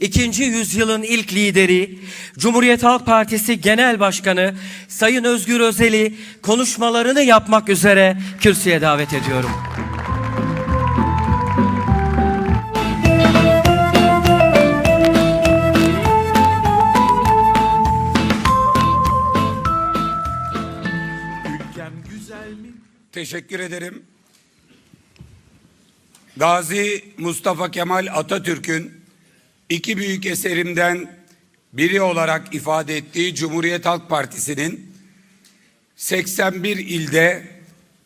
ikinci yüzyılın ilk lideri, Cumhuriyet Halk Partisi Genel Başkanı Sayın Özgür Özel'i konuşmalarını yapmak üzere kürsüye davet ediyorum. Ülkem güzel mi? Teşekkür ederim. Gazi Mustafa Kemal Atatürk'ün iki büyük eserimden biri olarak ifade ettiği Cumhuriyet Halk Partisi'nin 81 ilde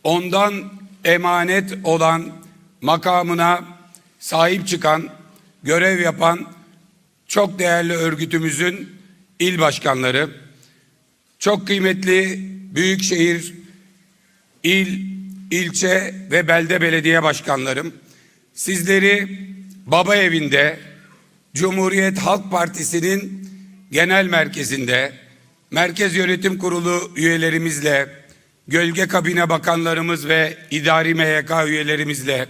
ondan emanet olan makamına sahip çıkan, görev yapan çok değerli örgütümüzün il başkanları, çok kıymetli büyükşehir il, ilçe ve belde belediye başkanlarım, sizleri baba evinde Cumhuriyet Halk Partisi'nin genel merkezinde Merkez Yönetim Kurulu üyelerimizle, gölge kabine bakanlarımız ve idari MYK üyelerimizle,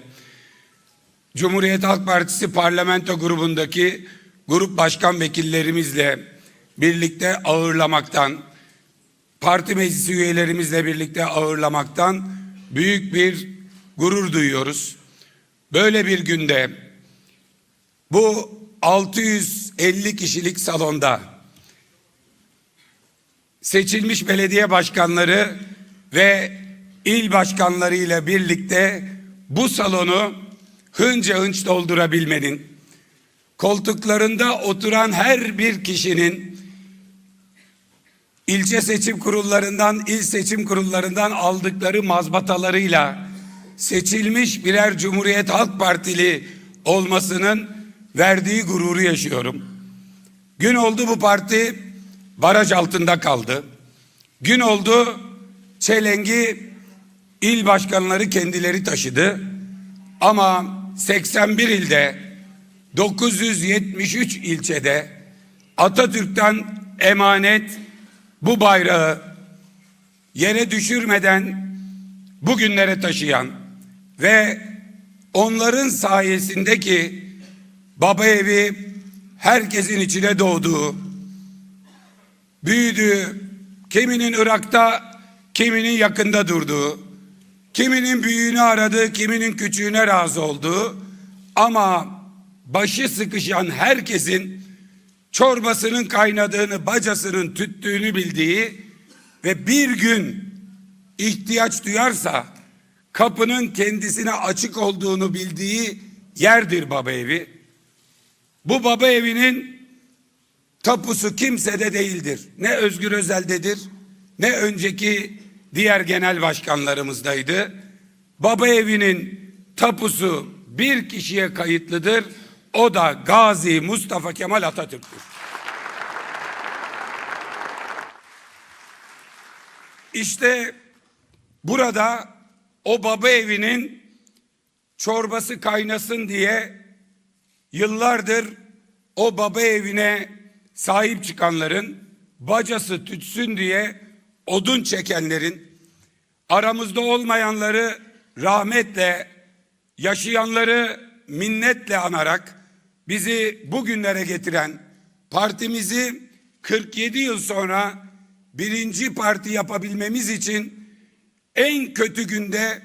Cumhuriyet Halk Partisi parlamento grubundaki grup başkan vekillerimizle birlikte ağırlamaktan, parti meclisi üyelerimizle birlikte ağırlamaktan büyük bir gurur duyuyoruz. Böyle bir günde bu 650 kişilik salonda seçilmiş belediye başkanları ve il başkanları ile birlikte bu salonu hınca hınç doldurabilmenin, koltuklarında oturan her bir kişinin ilçe seçim kurullarından, il seçim kurullarından aldıkları mazbatalarıyla seçilmiş birer Cumhuriyet Halk Partili olmasının verdiği gururu yaşıyorum. Gün oldu bu parti baraj altında kaldı. Gün oldu çelengi il başkanları kendileri taşıdı. Ama 81 ilde 973 ilçede Atatürk'ten emanet bu bayrağı yere düşürmeden bugünlere taşıyan ve onların sayesindeki baba evi herkesin içine doğduğu, büyüdüğü, kiminin Irak'ta, kiminin yakında durduğu, kiminin büyüğünü aradığı, kiminin küçüğüne razı olduğu ama başı sıkışan herkesin çorbasının kaynadığını, bacasının tüttüğünü bildiği ve bir gün ihtiyaç duyarsa kapının kendisine açık olduğunu bildiği yerdir baba evi. Bu baba evinin tapusu kimsede değildir. Ne Özgür Özel'dedir, ne önceki diğer genel başkanlarımızdaydı. Baba evinin tapusu bir kişiye kayıtlıdır. O da Gazi Mustafa Kemal Atatürk'tür. İşte burada o baba evinin çorbası kaynasın diye yıllardır o baba evine sahip çıkanların bacası tütsün diye odun çekenlerin aramızda olmayanları rahmetle yaşayanları minnetle anarak bizi bugünlere getiren partimizi 47 yıl sonra birinci parti yapabilmemiz için en kötü günde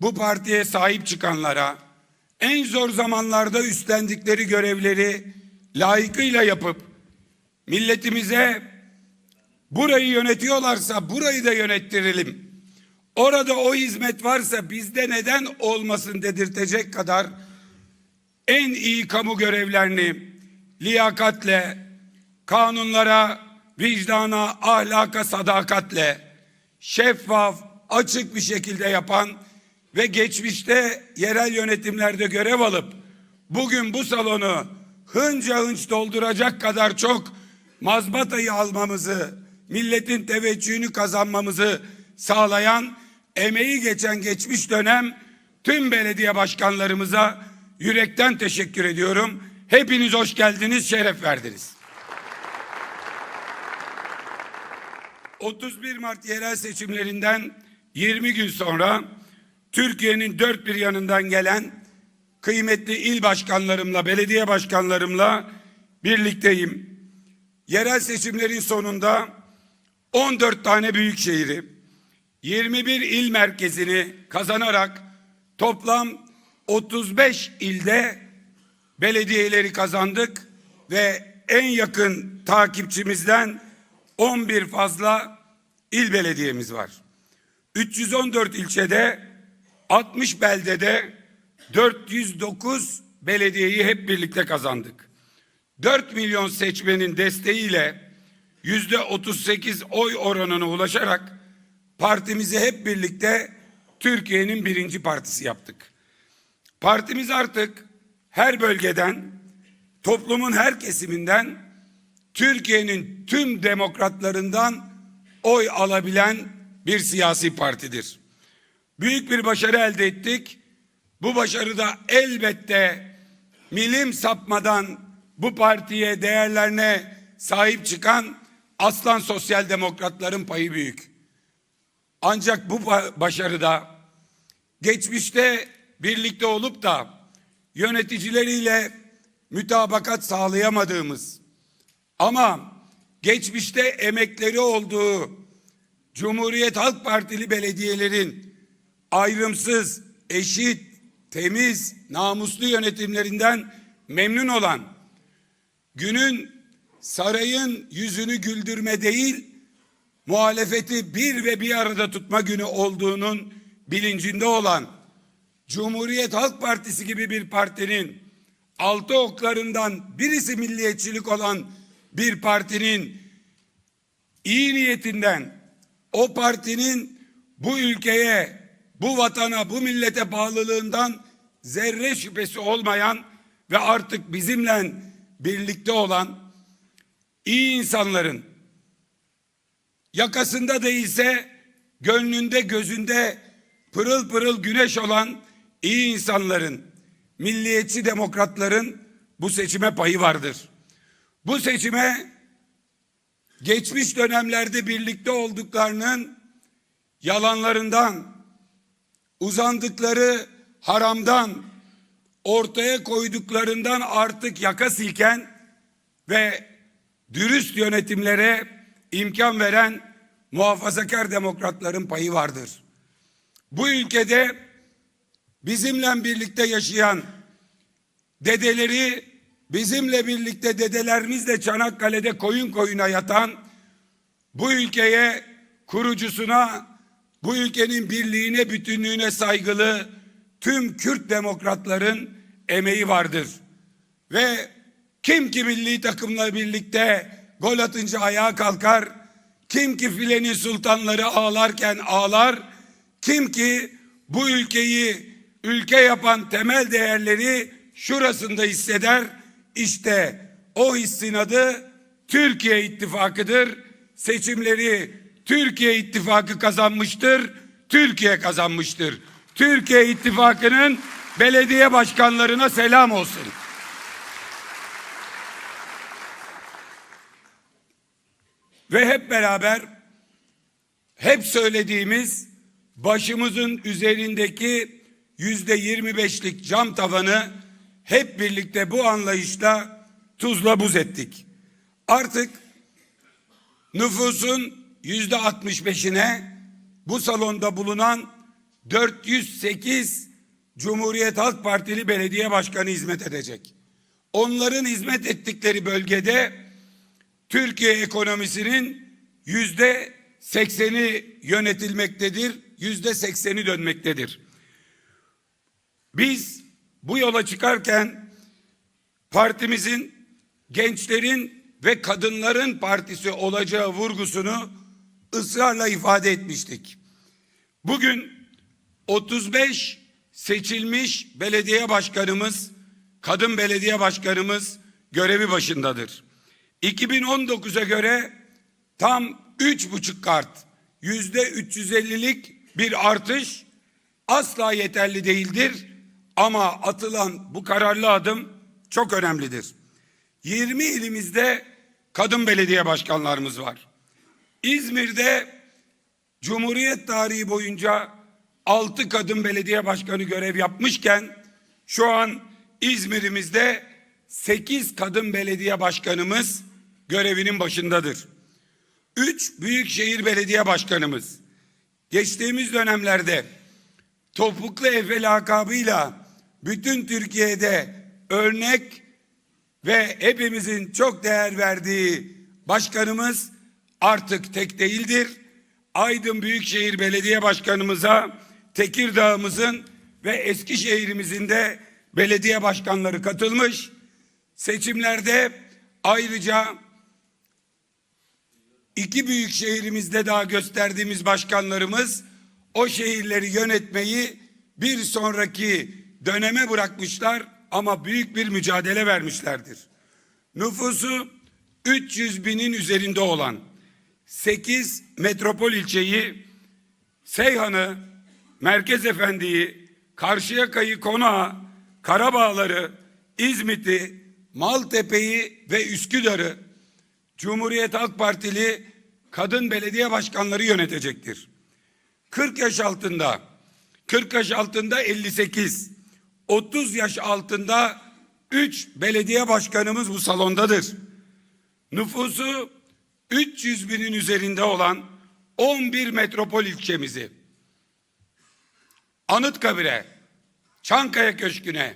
bu partiye sahip çıkanlara, en zor zamanlarda üstlendikleri görevleri layıkıyla yapıp milletimize burayı yönetiyorlarsa burayı da yönettirelim. Orada o hizmet varsa bizde neden olmasın dedirtecek kadar en iyi kamu görevlerini liyakatle, kanunlara, vicdana, ahlaka, sadakatle, şeffaf, açık bir şekilde yapan ve geçmişte yerel yönetimlerde görev alıp bugün bu salonu hınca hınç dolduracak kadar çok mazbatayı almamızı, milletin teveccühünü kazanmamızı sağlayan emeği geçen geçmiş dönem tüm belediye başkanlarımıza yürekten teşekkür ediyorum. Hepiniz hoş geldiniz, şeref verdiniz. 31 Mart yerel seçimlerinden 20 gün sonra Türkiye'nin dört bir yanından gelen kıymetli il başkanlarımla, belediye başkanlarımla birlikteyim. Yerel seçimlerin sonunda 14 tane büyük şehri, 21 il merkezini kazanarak toplam 35 ilde belediyeleri kazandık ve en yakın takipçimizden 11 fazla il belediyemiz var. 314 ilçede 60 beldede 409 belediyeyi hep birlikte kazandık. 4 milyon seçmenin desteğiyle yüzde 38 oy oranına ulaşarak partimizi hep birlikte Türkiye'nin birinci partisi yaptık. Partimiz artık her bölgeden, toplumun her kesiminden, Türkiye'nin tüm demokratlarından oy alabilen bir siyasi partidir. Büyük bir başarı elde ettik. Bu başarıda elbette milim sapmadan bu partiye değerlerine sahip çıkan aslan sosyal demokratların payı büyük. Ancak bu ba- başarıda geçmişte birlikte olup da yöneticileriyle mütabakat sağlayamadığımız ama geçmişte emekleri olduğu Cumhuriyet Halk Partili belediyelerin ayrımsız, eşit, temiz, namuslu yönetimlerinden memnun olan günün sarayın yüzünü güldürme değil, muhalefeti bir ve bir arada tutma günü olduğunun bilincinde olan Cumhuriyet Halk Partisi gibi bir partinin altı oklarından birisi milliyetçilik olan bir partinin iyi niyetinden o partinin bu ülkeye, bu vatana, bu millete bağlılığından zerre şüphesi olmayan ve artık bizimle birlikte olan iyi insanların yakasında değilse gönlünde gözünde pırıl pırıl güneş olan iyi insanların, milliyetçi demokratların bu seçime payı vardır. Bu seçime geçmiş dönemlerde birlikte olduklarının yalanlarından, uzandıkları haramdan, ortaya koyduklarından artık yaka silken ve dürüst yönetimlere imkan veren muhafazakar demokratların payı vardır. Bu ülkede bizimle birlikte yaşayan dedeleri bizimle birlikte dedelerimizle Çanakkale'de koyun koyuna yatan bu ülkeye kurucusuna bu ülkenin birliğine bütünlüğüne saygılı tüm Kürt demokratların emeği vardır. Ve kim ki milli takımla birlikte gol atınca ayağa kalkar, kim ki filenin sultanları ağlarken ağlar, kim ki bu ülkeyi ülke yapan temel değerleri şurasında hisseder. İşte o hissin adı Türkiye İttifakı'dır. Seçimleri Türkiye İttifakı kazanmıştır. Türkiye kazanmıştır. Türkiye İttifakı'nın belediye başkanlarına selam olsun. Ve hep beraber hep söylediğimiz başımızın üzerindeki yüzde yirmi beşlik cam tavanı hep birlikte bu anlayışla tuzla buz ettik. Artık nüfusun yüzde altmış beşine bu salonda bulunan 408 Cumhuriyet Halk Partili belediye başkanı hizmet edecek. Onların hizmet ettikleri bölgede Türkiye ekonomisinin yüzde sekseni yönetilmektedir, yüzde sekseni dönmektedir. Biz bu yola çıkarken partimizin gençlerin ve kadınların partisi olacağı vurgusunu ısrarla ifade etmiştik. Bugün 35 seçilmiş belediye başkanımız, kadın belediye başkanımız görevi başındadır. 2019'a göre tam üç buçuk kart, yüzde 350'lik bir artış asla yeterli değildir. Ama atılan bu kararlı adım çok önemlidir. 20 ilimizde kadın belediye başkanlarımız var. İzmir'de Cumhuriyet tarihi boyunca 6 kadın belediye başkanı görev yapmışken şu an İzmir'imizde 8 kadın belediye başkanımız görevinin başındadır. 3 büyükşehir belediye başkanımız geçtiğimiz dönemlerde Topuklu Efe lakabıyla bütün Türkiye'de örnek ve hepimizin çok değer verdiği başkanımız artık tek değildir. Aydın Büyükşehir Belediye Başkanımıza Tekirdağ'ımızın ve Eskişehir'imizin de belediye başkanları katılmış. Seçimlerde ayrıca iki büyük şehrimizde daha gösterdiğimiz başkanlarımız o şehirleri yönetmeyi bir sonraki döneme bırakmışlar ama büyük bir mücadele vermişlerdir. Nüfusu 300 binin üzerinde olan 8 metropol ilçeyi Seyhan'ı, Merkez Efendi'yi, Karşıyaka'yı, Konağı, Karabağlar'ı, İzmit'i, Maltepe'yi ve Üsküdar'ı Cumhuriyet Halk Partili kadın belediye başkanları yönetecektir. 40 yaş altında, 40 yaş altında 58, 30 yaş altında 3 belediye başkanımız bu salondadır. Nüfusu 300 binin üzerinde olan 11 metropol ilçemizi Anıtkabir'e, Çankaya Köşkü'ne,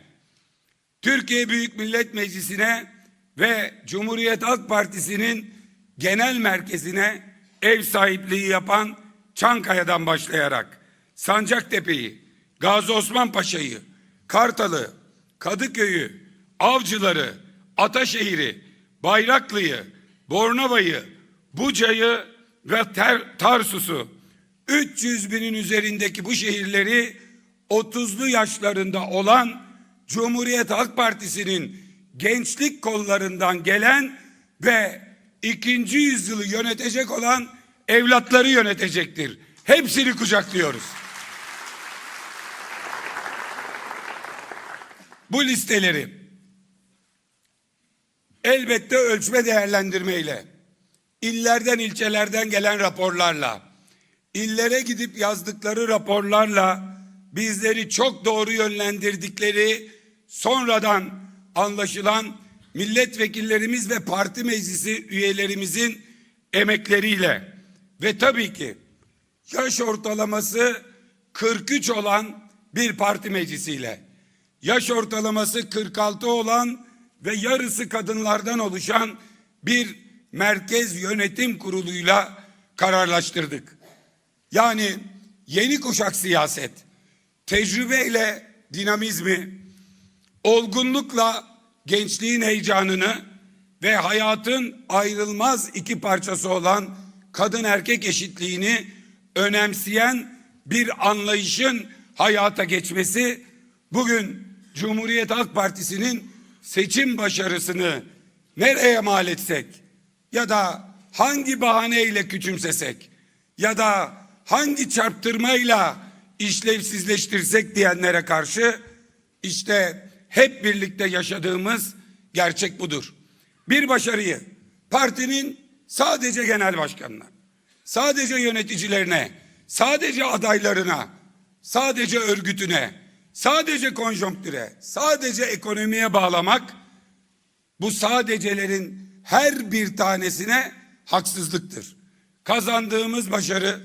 Türkiye Büyük Millet Meclisi'ne ve Cumhuriyet Halk Partisi'nin genel merkezine ev sahipliği yapan Çankaya'dan başlayarak Sancaktepe'yi, Gazi Osman Paşa'yı, Kartal'ı, Kadıköy'ü, Avcılar'ı, Ataşehir'i, Bayraklı'yı, Bornova'yı, Buca'yı ve Ter- Tarsus'u 300 binin üzerindeki bu şehirleri 30'lu yaşlarında olan Cumhuriyet Halk Partisi'nin gençlik kollarından gelen ve ikinci yüzyılı yönetecek olan evlatları yönetecektir. Hepsini kucaklıyoruz. Bu listeleri elbette ölçme değerlendirmeyle, illerden ilçelerden gelen raporlarla, illere gidip yazdıkları raporlarla bizleri çok doğru yönlendirdikleri sonradan anlaşılan milletvekillerimiz ve parti meclisi üyelerimizin emekleriyle ve tabii ki yaş ortalaması 43 olan bir parti meclisiyle yaş ortalaması 46 olan ve yarısı kadınlardan oluşan bir merkez yönetim kuruluyla kararlaştırdık. Yani yeni kuşak siyaset, tecrübeyle dinamizmi, olgunlukla gençliğin heyecanını ve hayatın ayrılmaz iki parçası olan kadın erkek eşitliğini önemseyen bir anlayışın hayata geçmesi bugün Cumhuriyet Halk Partisi'nin seçim başarısını nereye mal etsek ya da hangi bahaneyle küçümsesek ya da hangi çarptırmayla işlevsizleştirsek diyenlere karşı işte hep birlikte yaşadığımız gerçek budur. Bir başarıyı partinin sadece genel başkanına, sadece yöneticilerine, sadece adaylarına, sadece örgütüne, sadece konjonktüre, sadece ekonomiye bağlamak bu sadecelerin her bir tanesine haksızlıktır. Kazandığımız başarı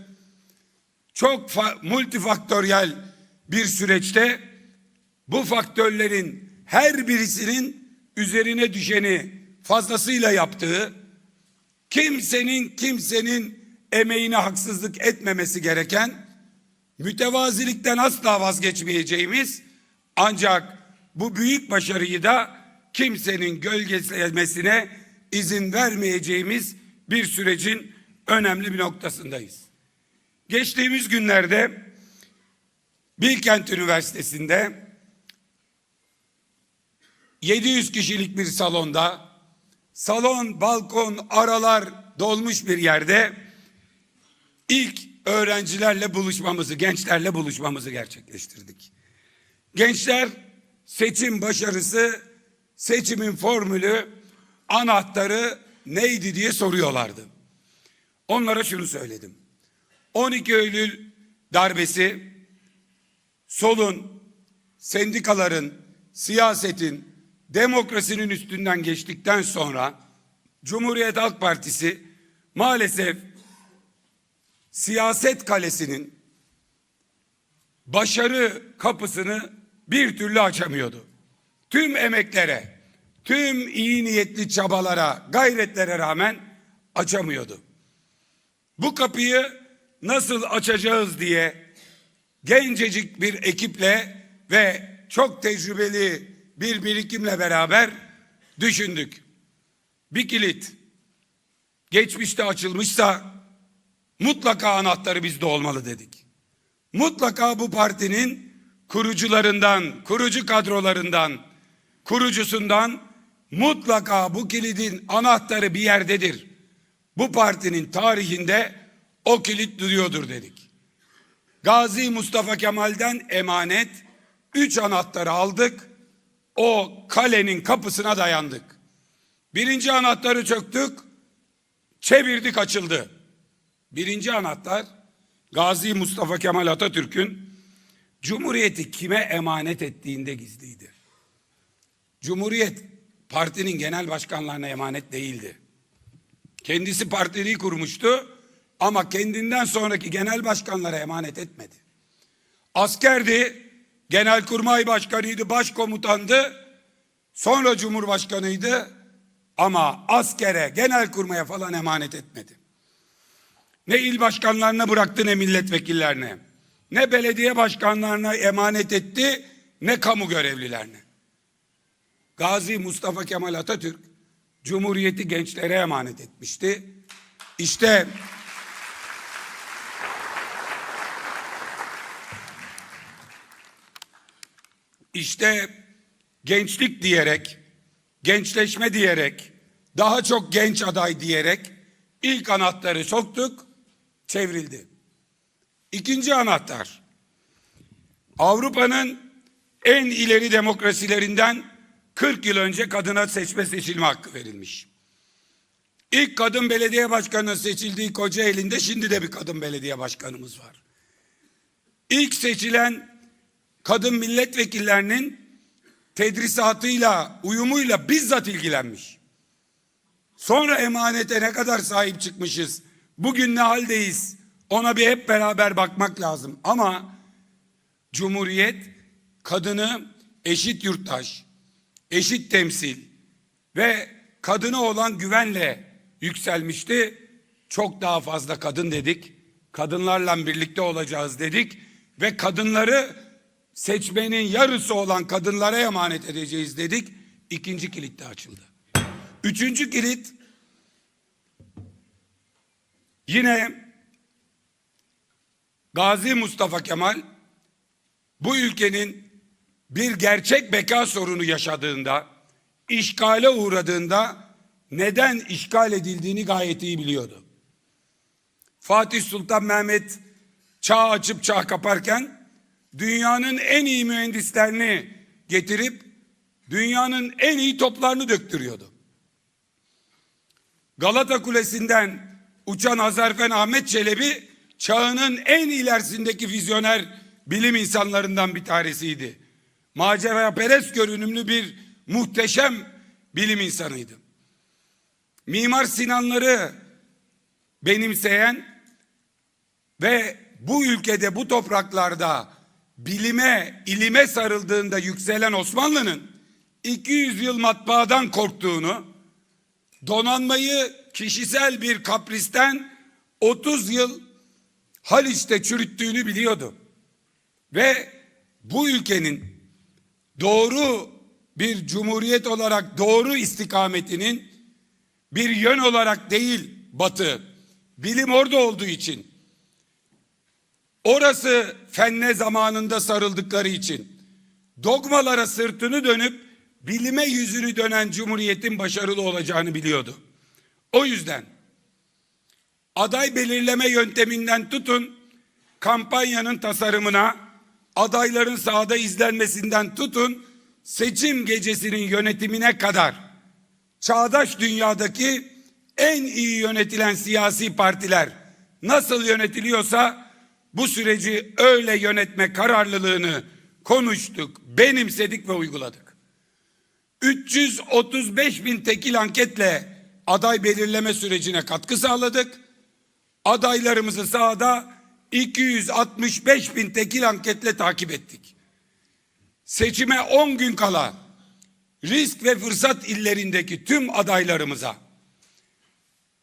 çok fa- multifaktöriyel bir süreçte bu faktörlerin her birisinin üzerine düşeni fazlasıyla yaptığı, kimsenin kimsenin emeğine haksızlık etmemesi gereken, mütevazilikten asla vazgeçmeyeceğimiz ancak bu büyük başarıyı da kimsenin gölgelemesine izin vermeyeceğimiz bir sürecin önemli bir noktasındayız. Geçtiğimiz günlerde Bilkent Üniversitesi'nde 700 kişilik bir salonda salon, balkon, aralar dolmuş bir yerde ilk öğrencilerle buluşmamızı, gençlerle buluşmamızı gerçekleştirdik. Gençler seçim başarısı, seçimin formülü, anahtarı neydi diye soruyorlardı. Onlara şunu söyledim. 12 Eylül darbesi solun, sendikaların, siyasetin, demokrasinin üstünden geçtikten sonra Cumhuriyet Halk Partisi maalesef siyaset kalesinin başarı kapısını bir türlü açamıyordu. Tüm emeklere, tüm iyi niyetli çabalara, gayretlere rağmen açamıyordu. Bu kapıyı nasıl açacağız diye gencecik bir ekiple ve çok tecrübeli bir birikimle beraber düşündük. Bir kilit geçmişte açılmışsa mutlaka anahtarı bizde olmalı dedik. Mutlaka bu partinin kurucularından, kurucu kadrolarından, kurucusundan mutlaka bu kilidin anahtarı bir yerdedir. Bu partinin tarihinde o kilit duruyordur dedik. Gazi Mustafa Kemal'den emanet üç anahtarı aldık. O kalenin kapısına dayandık. Birinci anahtarı çöktük. Çevirdik açıldı. Birinci anahtar Gazi Mustafa Kemal Atatürk'ün Cumhuriyeti kime emanet ettiğinde gizliydi. Cumhuriyet partinin genel başkanlarına emanet değildi. Kendisi partiliği kurmuştu ama kendinden sonraki genel başkanlara emanet etmedi. Askerdi, genelkurmay başkanıydı, başkomutandı, sonra cumhurbaşkanıydı ama askere, genelkurmaya falan emanet etmedi. Ne il başkanlarına bıraktı ne milletvekillerine. Ne belediye başkanlarına emanet etti ne kamu görevlilerine. Gazi Mustafa Kemal Atatürk Cumhuriyeti gençlere emanet etmişti. İşte işte gençlik diyerek, gençleşme diyerek, daha çok genç aday diyerek ilk anahtarı soktuk, çevrildi. İkinci anahtar, Avrupa'nın en ileri demokrasilerinden 40 yıl önce kadına seçme seçilme hakkı verilmiş. İlk kadın belediye başkanı seçildiği Kocaeli'nde şimdi de bir kadın belediye başkanımız var. İlk seçilen kadın milletvekillerinin tedrisatıyla, uyumuyla bizzat ilgilenmiş. Sonra emanete ne kadar sahip çıkmışız, bugün ne haldeyiz ona bir hep beraber bakmak lazım. Ama Cumhuriyet kadını eşit yurttaş, eşit temsil ve kadına olan güvenle yükselmişti. Çok daha fazla kadın dedik. Kadınlarla birlikte olacağız dedik ve kadınları seçmenin yarısı olan kadınlara emanet edeceğiz dedik. İkinci kilit de açıldı. Üçüncü kilit yine Gazi Mustafa Kemal bu ülkenin bir gerçek beka sorunu yaşadığında, işgale uğradığında neden işgal edildiğini gayet iyi biliyordu. Fatih Sultan Mehmet çağ açıp çağ kaparken dünyanın en iyi mühendislerini getirip dünyanın en iyi toplarını döktürüyordu. Galata Kulesi'nden uçan Hazarfen Ahmet Çelebi çağının en ilerisindeki vizyoner bilim insanlarından bir tanesiydi. Macera perest görünümlü bir muhteşem bilim insanıydı. Mimar Sinanları benimseyen ve bu ülkede bu topraklarda bilime, ilime sarıldığında yükselen Osmanlı'nın 200 yıl matbaadan korktuğunu, donanmayı kişisel bir kapristen 30 yıl Haliç'te çürüttüğünü biliyordu. Ve bu ülkenin doğru bir cumhuriyet olarak doğru istikametinin bir yön olarak değil batı, bilim orada olduğu için, orası fenne zamanında sarıldıkları için, dogmalara sırtını dönüp bilime yüzünü dönen cumhuriyetin başarılı olacağını biliyordu. O yüzden aday belirleme yönteminden tutun kampanyanın tasarımına, adayların sahada izlenmesinden tutun seçim gecesinin yönetimine kadar çağdaş dünyadaki en iyi yönetilen siyasi partiler nasıl yönetiliyorsa bu süreci öyle yönetme kararlılığını konuştuk, benimsedik ve uyguladık. 335 bin tekil anketle aday belirleme sürecine katkı sağladık. Adaylarımızı sahada 265 bin tekil anketle takip ettik. Seçime 10 gün kala risk ve fırsat illerindeki tüm adaylarımıza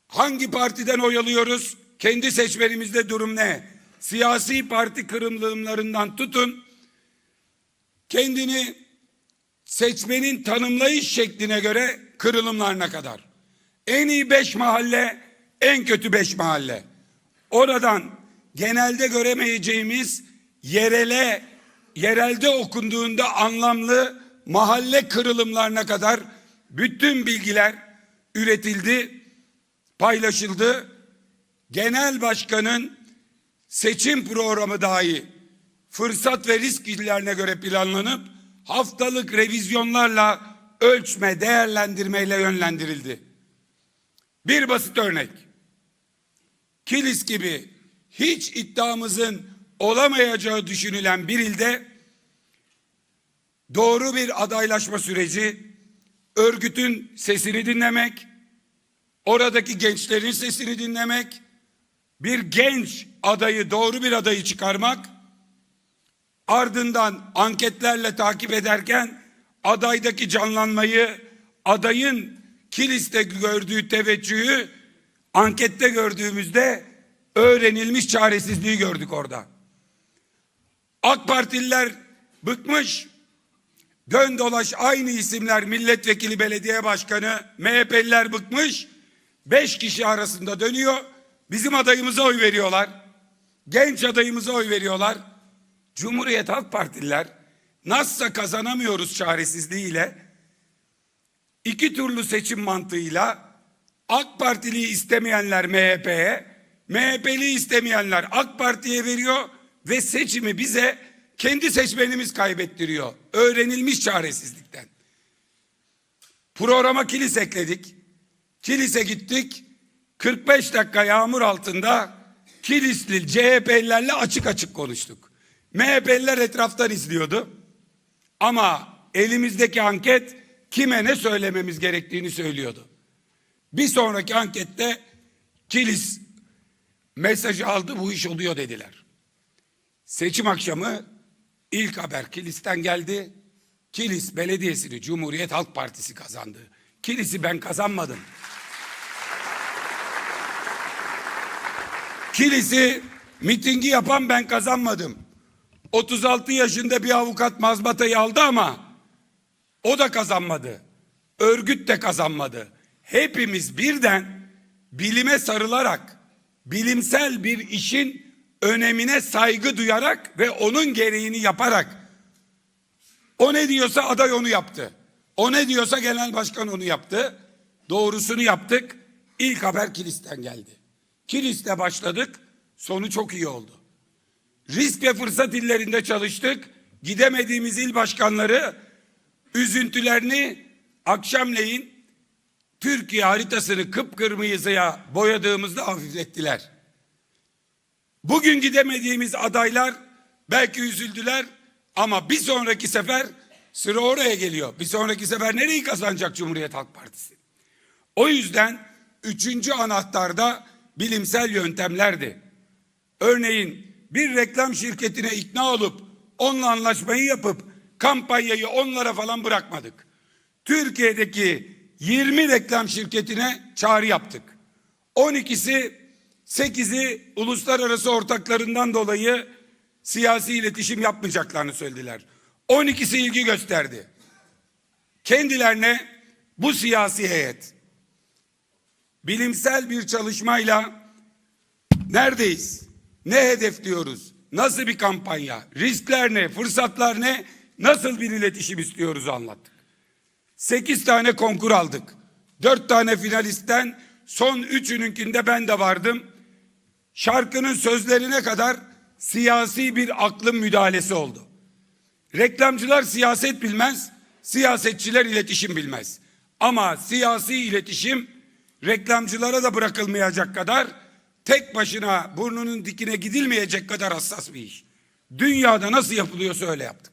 hangi partiden oy alıyoruz? Kendi seçmenimizde durum ne? Siyasi parti kırımlığımlarından tutun kendini seçmenin tanımlayış şekline göre kırılımlarına kadar. En iyi beş mahalle, en kötü beş mahalle. Oradan genelde göremeyeceğimiz yerele, yerelde okunduğunda anlamlı mahalle kırılımlarına kadar bütün bilgiler üretildi, paylaşıldı. Genel başkanın seçim programı dahi fırsat ve risk illerine göre planlanıp haftalık revizyonlarla ölçme, değerlendirmeyle yönlendirildi. Bir basit örnek. Kilis gibi hiç iddiamızın olamayacağı düşünülen bir ilde doğru bir adaylaşma süreci, örgütün sesini dinlemek, oradaki gençlerin sesini dinlemek, bir genç adayı, doğru bir adayı çıkarmak, ardından anketlerle takip ederken adaydaki canlanmayı, adayın kiliste gördüğü teveccühü ankette gördüğümüzde öğrenilmiş çaresizliği gördük orada. AK Partililer bıkmış, dön dolaş aynı isimler milletvekili belediye başkanı MHP'liler bıkmış, beş kişi arasında dönüyor, bizim adayımıza oy veriyorlar, genç adayımıza oy veriyorlar. Cumhuriyet Halk Partililer nasılsa kazanamıyoruz çaresizliğiyle iki türlü seçim mantığıyla AK Partiliyi istemeyenler MHP'ye, MHP'li istemeyenler AK Parti'ye veriyor ve seçimi bize kendi seçmenimiz kaybettiriyor. Öğrenilmiş çaresizlikten. Programa kilis ekledik. Kilise gittik. 45 dakika yağmur altında Kilisli CHP'lilerle açık açık konuştuk. MHP'liler etraftan izliyordu. Ama elimizdeki anket kime ne söylememiz gerektiğini söylüyordu. Bir sonraki ankette Kilis mesajı aldı bu iş oluyor dediler. Seçim akşamı ilk haber Kilis'ten geldi. Kilis Belediyesi'ni Cumhuriyet Halk Partisi kazandı. Kilis'i ben kazanmadım. Kilis'i mitingi yapan ben kazanmadım. 36 yaşında bir avukat mazbatayı aldı ama o da kazanmadı. Örgüt de kazanmadı. Hepimiz birden bilime sarılarak bilimsel bir işin önemine saygı duyarak ve onun gereğini yaparak o ne diyorsa aday onu yaptı. O ne diyorsa genel başkan onu yaptı. Doğrusunu yaptık. İlk haber Kilis'ten geldi. Kilis'te başladık. Sonu çok iyi oldu. Risk ve fırsat illerinde çalıştık. Gidemediğimiz il başkanları üzüntülerini akşamleyin Türkiye haritasını kıpkırmızıya boyadığımızda hafiflettiler. Bugün gidemediğimiz adaylar belki üzüldüler ama bir sonraki sefer sıra oraya geliyor. Bir sonraki sefer nereyi kazanacak Cumhuriyet Halk Partisi? O yüzden üçüncü anahtarda bilimsel yöntemlerdi. Örneğin bir reklam şirketine ikna olup onunla anlaşmayı yapıp kampanyayı onlara falan bırakmadık. Türkiye'deki 20 reklam şirketine çağrı yaptık. 12'si 8'i uluslararası ortaklarından dolayı siyasi iletişim yapmayacaklarını söylediler. 12'si ilgi gösterdi. Kendilerine bu siyasi heyet bilimsel bir çalışmayla neredeyiz? Ne hedefliyoruz? Nasıl bir kampanya? Riskler ne? Fırsatlar ne? Nasıl bir iletişim istiyoruz anlattı. 8 tane konkur aldık. 4 tane finalistten son üçününkinde ben de vardım. Şarkının sözlerine kadar siyasi bir aklın müdahalesi oldu. Reklamcılar siyaset bilmez, siyasetçiler iletişim bilmez. Ama siyasi iletişim reklamcılara da bırakılmayacak kadar tek başına burnunun dikine gidilmeyecek kadar hassas bir iş. Dünyada nasıl yapılıyorsa öyle yaptık.